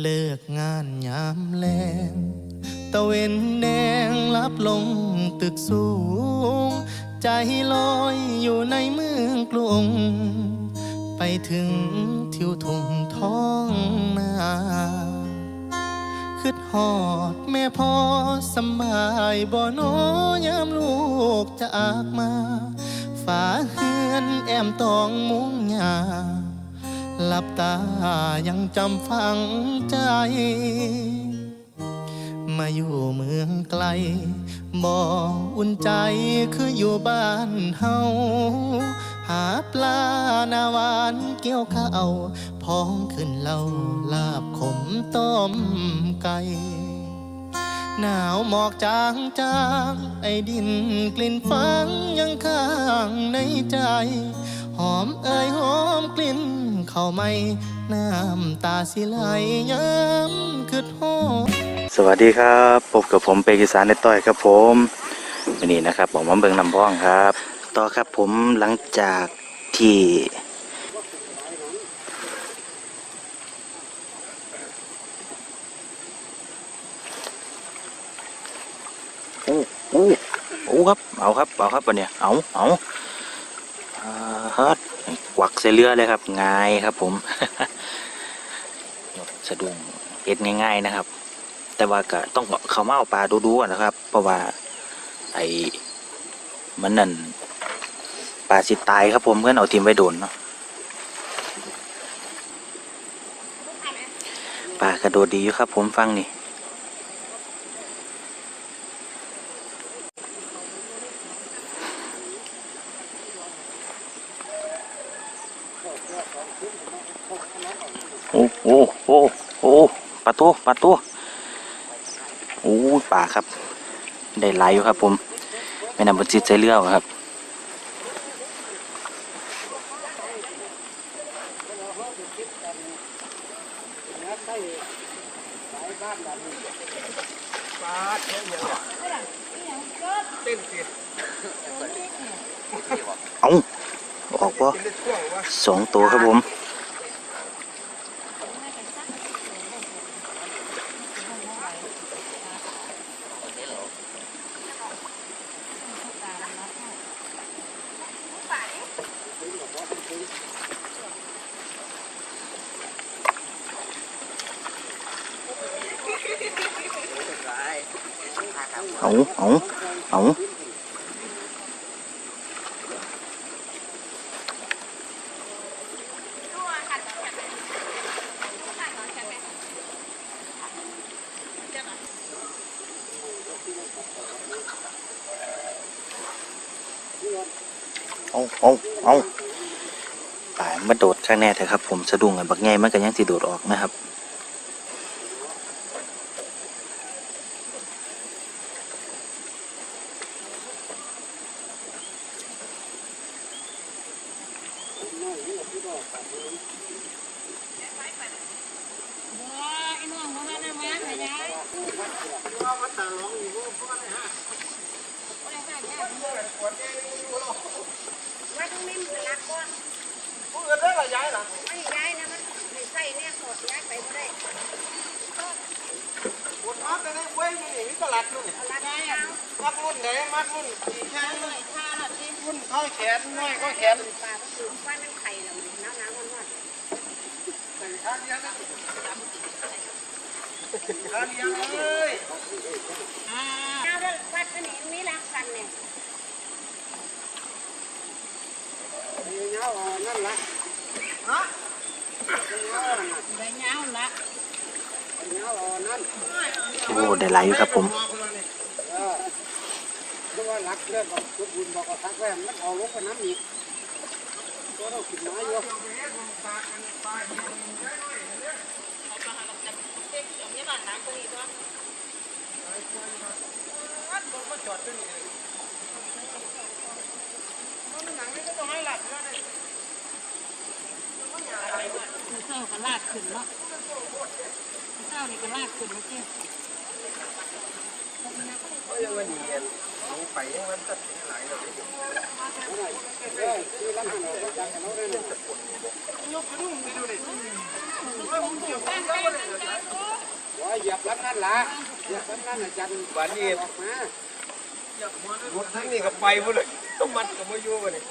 เลิกงานยามแลงตะเวนแดงลับลงตึกสูง ใจลอยอยู่ในเมืองกรุง ไปถึงทิวทุ่งท้องนาคิดหอดแม่พ่อสบายบ่โนยามลูกจะอากมา ฝาเฮือนแอมตองมุงยา หลับตายังจำฝังใจ มาอยู่เมืองไกลบ่อุ่นใจคืออยู่บ้านเฮาหาปลาหนาวานเกี่ยวข้าวพองขึ้นเล่าลาบขมต้มไก่หนาวหมอกจางจางไอ้ดินกลิ่นฟังยังข้างในใจ หอมเอ่ยหอมกลิ่นเข้าไม่น้ำตาสิไหลย้ำคือหอมสวัสดีครับพบกับผมเปกิสารในต้อยครับผมวันนี้นะครับผมมาเบิงลำพ้องครับ ต่อครับผมหลังจากที่โอ้โอ้โอ้ครับ เอาครับ เอาครับวันเนี้ยเอาเอาอ่า ฮัดกวักใส่เรือเลยครับง่ายครับ ผมสะดุ้งเอ็ดง่ายๆนะครับ แต่ว่าก็ต้องเขามาเอาปลาดูๆก่อนนะครับ เพราะว่า ไอ้มันนั่นปลาสิตายครับผมเพื่อนเอาทีมไว้โดนเนาะปลากระโดดดีอยู่ครับ ผมฟังนี่ โอ้โอ้โอ้โอ้ปลาตัวปลาตัวโอ้ยปลาครับ ได้หลายอยู่ครับ ผมไม่นำบนจิตใจเลือกครับเอา อสองตัวครับผมเอาเอาเอา เอาเอาเอาตายมาโดดข้างแน่เถอะครับ ผมสะดุ้งไอ้บักไงมันก็ยังสิโดดออกนะครับ ว่าต้องนิ่มเป็นรักก่อนผู้อื่นได้ละย้ายหรอไม่ย้ายนะมันไม่ใส่เนี่ยสดย้ายไปไม่ได้ปวดมัดได้เว้ยนี่นี่ตลาดนู่นเอารักย้ายเอามัดรุ่นไหนมัดรุ่นสี่แค่หน่อยท่าละที่รุ่นเข้าแขนน้อยก็แขนปลาก็สูงฟันนั่นไข่ละมันน้ำน้ำมันว่าใส่ข้างเดียวนะข้างเดียวเลย น้ำแล้ววัดกันนี่มีรักกันเนี่ย เงา นั่นละฮะได้เงาละเงานั่นโอ้ได้หลายอยู่ครับผมเพราะว่ารักเลือดบอกทุกบุญบอกว่าทักแว่มันเอาลงไปน้ำอีกก็ต้องกินน้อยอยู่คือเศ ร้าก็ลากขึ้นเนาะเศร้านี่ก็ลากขึ้นเมื่อกี้ก็ยังวันนี้ลงไปยังวันตัดหลเลยคือรับหันจากกันแล้วเลยยกขึ้นไปดูดิซ้ำนั่นละเรียกซ้ำนั่นอาจารย์วันนี้ออกมารถทั้งนี้ก็ไปหมดเลยต้องมัดกับมาอยู่มาเนี่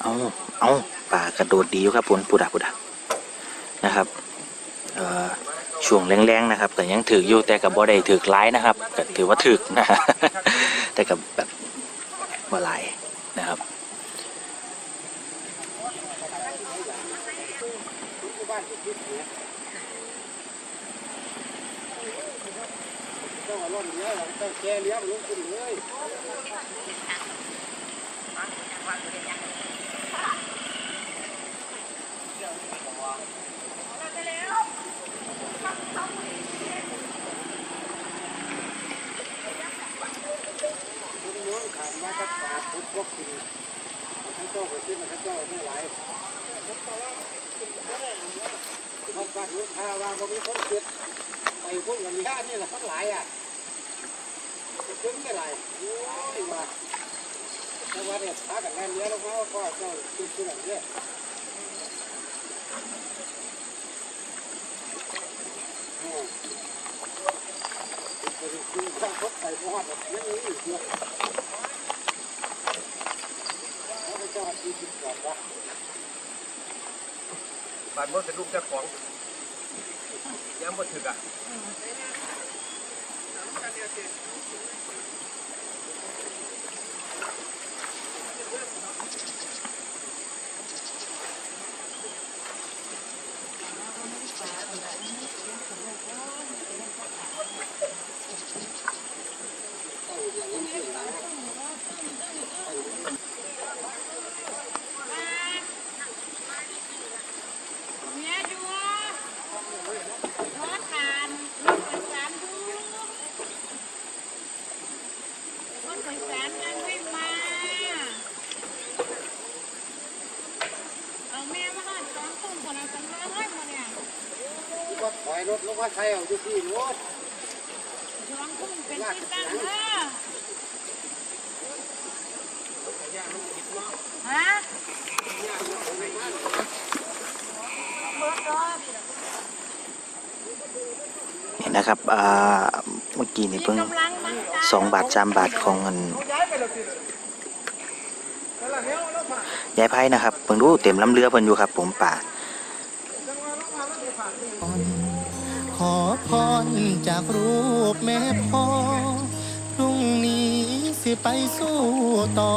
เอาเอาปลากระโดดดีอยู่ครับผมปุดาปุดานะครับช่วงแรงๆนะครับก็ยังถืออยู่แต่กับบ่ได้ถือร้ายนะครับก็ถือว่าถือนะแต่กับแบบบ่หลายนะครับต้องเล่มเลี้ยงแกเลี้ยวลงขึ้นเลย คุณน้องขามมากับปาดพุทธพวกคุณท่านเจ้าไปที่มันท่านเจ้าไม่ไหวเขาปัด ลูกค้าว่าเขามีคนเจ็บไปพุ่งกับมีญาตินี่แหละทั้งหลายอะจะถึงไม่ไรโอ้ยว่าแต่ว่าเนี่ยพากันแน่นเนี้ยแล้วเขาก็เจ้าจุดจุดอย่างเนี้ยอืมไปดูคือข้างรถไปพอแบบนี้นี่เดียวแล้วไปจอดที่จุดก่อนวะบาดมดเป็นลูกเจ้าของ ย้ำบ่ถึกอะ เนี่ยอยู่รถผ่านรถไฟสารดูรถไฟสารยังไม่มาเอาแม่มาหน่อยสองทุ่มคนละสองร้อยหมดเนี่ย ก็ถอยรถลงมา ใส่เอาอยู่ที่รถสองทุ่มเป็นที่ตั้งเด้อฮะเบิดรอบเนี่ยนะครับอ่าเมื่อกี้นี่เพิ่งกำลังมันจ้สองบาทสามบาทของเงินยายไพ่นะครับเพิ่งรู้เต็มลำเรือเพิ่นอยู่ครับ ผมป่า ขอพรจากรูปแม่พ่อ พรุ่งนี้สิไปสู้ต่อ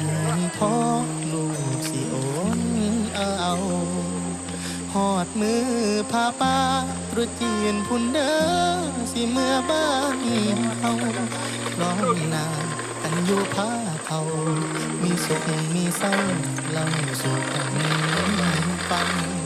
เงินทองลูกสิโอนเอาหอดมือพาป้าตรุษจีนพุ่นเด้อสิเมื่อบ้านเฮาร้องนากันอยู่พาเขามีสุขมีเศร้าเล่าสู่กันฟัง